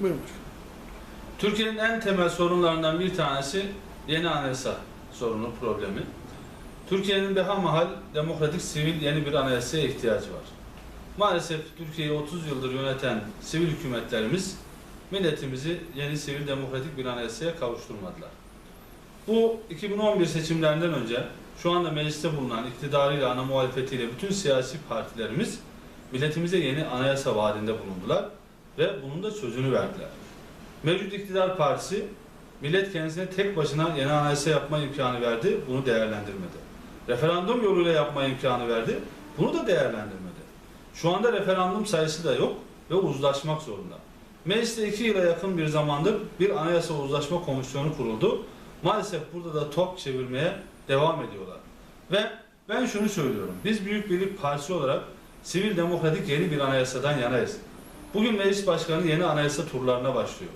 Buyurun. Türkiye'nin en temel sorunlarından bir tanesi yeni anayasa sorunu, problemi. Türkiye'nin behemahal demokratik sivil yeni bir anayasaya ihtiyacı var. Maalesef Türkiye'yi 30 yıldır yöneten sivil hükümetlerimiz milletimizi yeni sivil demokratik bir anayasaya kavuşturmadılar. Bu 2011 seçimlerinden önce şu anda mecliste bulunan iktidarıyla, ana muhalefetiyle bütün siyasi partilerimiz milletimize yeni anayasa vaadinde bulundular ve bunun da sözünü verdiler. Mevcut iktidar partisi millet kendisine tek başına yeni anayasa yapma imkanı verdi, bunu değerlendirmedi. Referandum yoluyla yapma imkanı verdi, bunu da değerlendirmedi. Şu anda referandum sayısı da yok ve uzlaşmak zorunda. Mecliste iki yıla yakın bir zamandır bir anayasa uzlaşma komisyonu kuruldu. Maalesef burada da top çevirmeye devam ediyorlar. Ve ben şunu söylüyorum. Biz Büyük Birlik Partisi olarak sivil demokratik yeni bir anayasadan yanayız. Bugün meclis başkanı yeni anayasa turlarına başlıyor.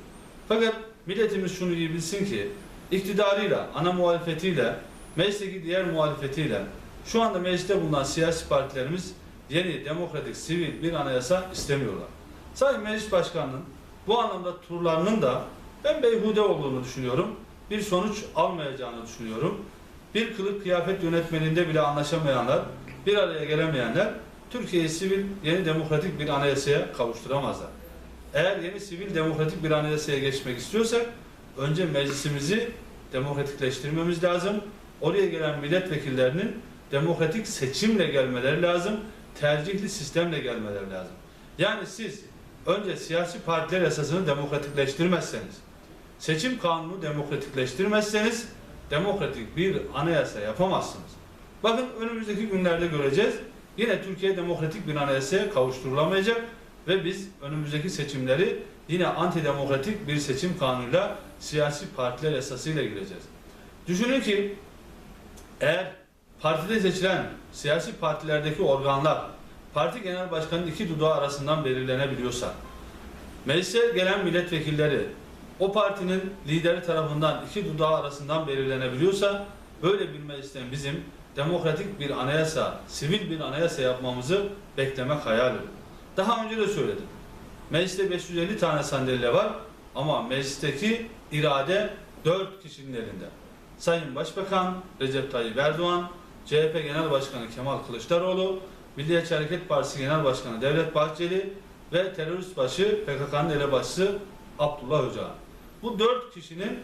Fakat milletimiz şunu iyi bilsin ki iktidarıyla, ana muhalefetiyle, meclisteki diğer muhalefetiyle şu anda mecliste bulunan siyasi partilerimiz yeni, demokratik, sivil bir anayasa istemiyorlar. Sayın Meclis Başkanı'nın bu anlamda turlarının da ben beyhude olduğunu düşünüyorum. Bir sonuç almayacağını düşünüyorum. Bir kılık kıyafet yönetmeninde bile anlaşamayanlar, bir araya gelemeyenler Türkiye'yi sivil, yeni demokratik bir anayasaya kavuşturamazlar. Eğer yeni sivil demokratik bir anayasaya geçmek istiyorsak önce meclisimizi demokratikleştirmemiz lazım. Oraya gelen milletvekillerinin demokratik seçimle gelmeleri lazım. Tercihli sistemle gelmeleri lazım. Yani siz önce siyasi partiler esasını demokratikleştirmezseniz, seçim kanunu demokratikleştirmezseniz demokratik bir anayasa yapamazsınız. Bakın önümüzdeki günlerde göreceğiz. Yine Türkiye demokratik bir anayasaya kavuşturulamayacak ve biz önümüzdeki seçimleri yine antidemokratik bir seçim kanunuyla siyasi partiler esasıyla gireceğiz. Düşünün ki eğer partide seçilen siyasi partilerdeki organlar parti genel başkanının iki dudağı arasından belirlenebiliyorsa meclise gelen milletvekilleri o partinin lideri tarafından iki dudağı arasından belirlenebiliyorsa böyle bir meclisten bizim demokratik bir anayasa, sivil bir anayasa yapmamızı beklemek hayal. Daha önce de söyledim. Mecliste 550 tane sandalye var ama meclisteki irade 4 kişinin elinde. Sayın Başbakan Recep Tayyip Erdoğan, CHP Genel Başkanı Kemal Kılıçdaroğlu, Milliyetçi Hareket Partisi Genel Başkanı Devlet Bahçeli ve terörist başı PKK'nın elebaşısı Abdullah Öcalan. Bu dört kişinin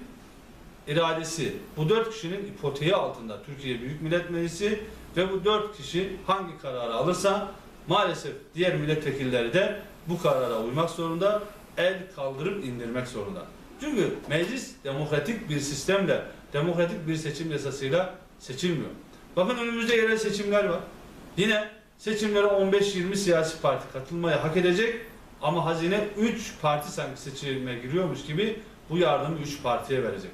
iradesi, bu dört kişinin ipoteği altında Türkiye Büyük Millet Meclisi ve bu dört kişi hangi kararı alırsa maalesef diğer milletvekilleri de bu karara uymak zorunda, el kaldırıp indirmek zorunda. Çünkü meclis demokratik bir sistemle, demokratik bir seçim yasasıyla seçilmiyor. Bakın önümüzde yerel seçimler var. Yine seçimlere 15-20 siyasi parti katılmaya hak edecek ama hazine 3 parti sanki seçime giriyormuş gibi bu yardımı 3 partiye verecek.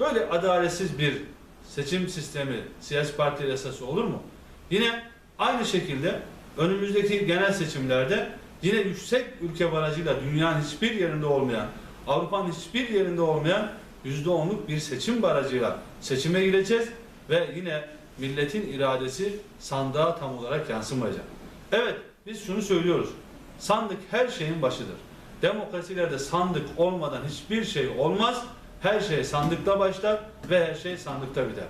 Böyle adaletsiz bir seçim sistemi, siyasi parti esası olur mu? Yine aynı şekilde önümüzdeki genel seçimlerde yine yüksek ülke barajıyla dünyanın hiçbir yerinde olmayan, Avrupa'nın hiçbir yerinde olmayan %10'luk bir seçim barajıyla seçime gireceğiz ve yine milletin iradesi sandığa tam olarak yansımayacak. Evet, biz şunu söylüyoruz. Sandık her şeyin başıdır. Demokrasilerde sandık olmadan hiçbir şey olmaz. Her şey sandıkta başlar ve her şey sandıkta biter.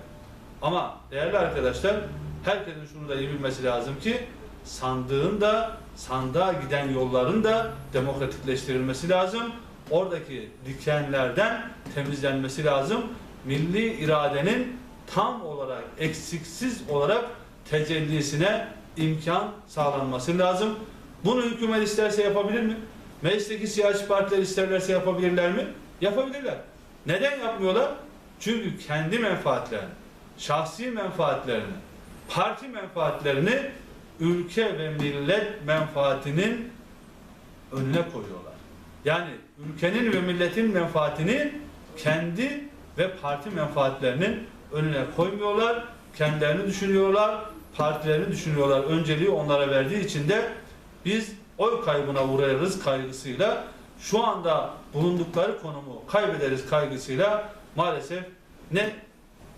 Ama değerli arkadaşlar, herkesin şunu da iyi bilmesi lazım ki sandığın da sandığa giden yolların da demokratikleştirilmesi lazım. Oradaki dikenlerden temizlenmesi lazım. Milli iradenin tam olarak eksiksiz olarak tecellisine imkan sağlanması lazım. Bunu hükümet isterse yapabilir mi? Meclisteki siyasi partiler isterlerse yapabilirler mi? Yapabilirler. Neden yapmıyorlar? Çünkü kendi menfaatlerini, şahsi menfaatlerini, parti menfaatlerini ülke ve millet menfaatinin önüne koyuyorlar. Yani ülkenin ve milletin menfaatini kendi ve parti menfaatlerinin önüne koymuyorlar. Kendilerini düşünüyorlar, partilerini düşünüyorlar. Önceliği onlara verdiği için de biz oy kaybına uğrarız kaygısıyla şu anda bulundukları konumu kaybederiz kaygısıyla maalesef ne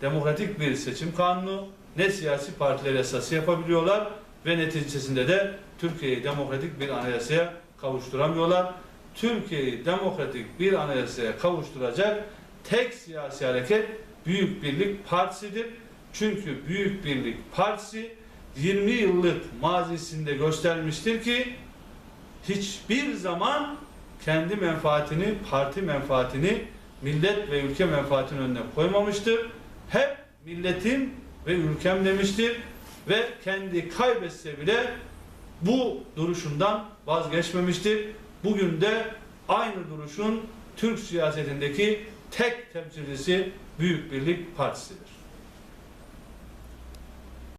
demokratik bir seçim kanunu ne siyasi partiler esası yapabiliyorlar ve neticesinde de Türkiye'yi demokratik bir anayasaya kavuşturamıyorlar. Türkiye'yi demokratik bir anayasaya kavuşturacak tek siyasi hareket Büyük Birlik Partisi'dir. Çünkü Büyük Birlik Partisi 20 yıllık mazisinde göstermiştir ki hiçbir zaman kendi menfaatini, parti menfaatini, millet ve ülke menfaatinin önüne koymamıştır. Hep milletim ve ülkem demiştir ve kendi kaybetse bile bu duruşundan vazgeçmemiştir. Bugün de aynı duruşun Türk siyasetindeki tek temsilcisi Büyük Birlik Partisi'dir.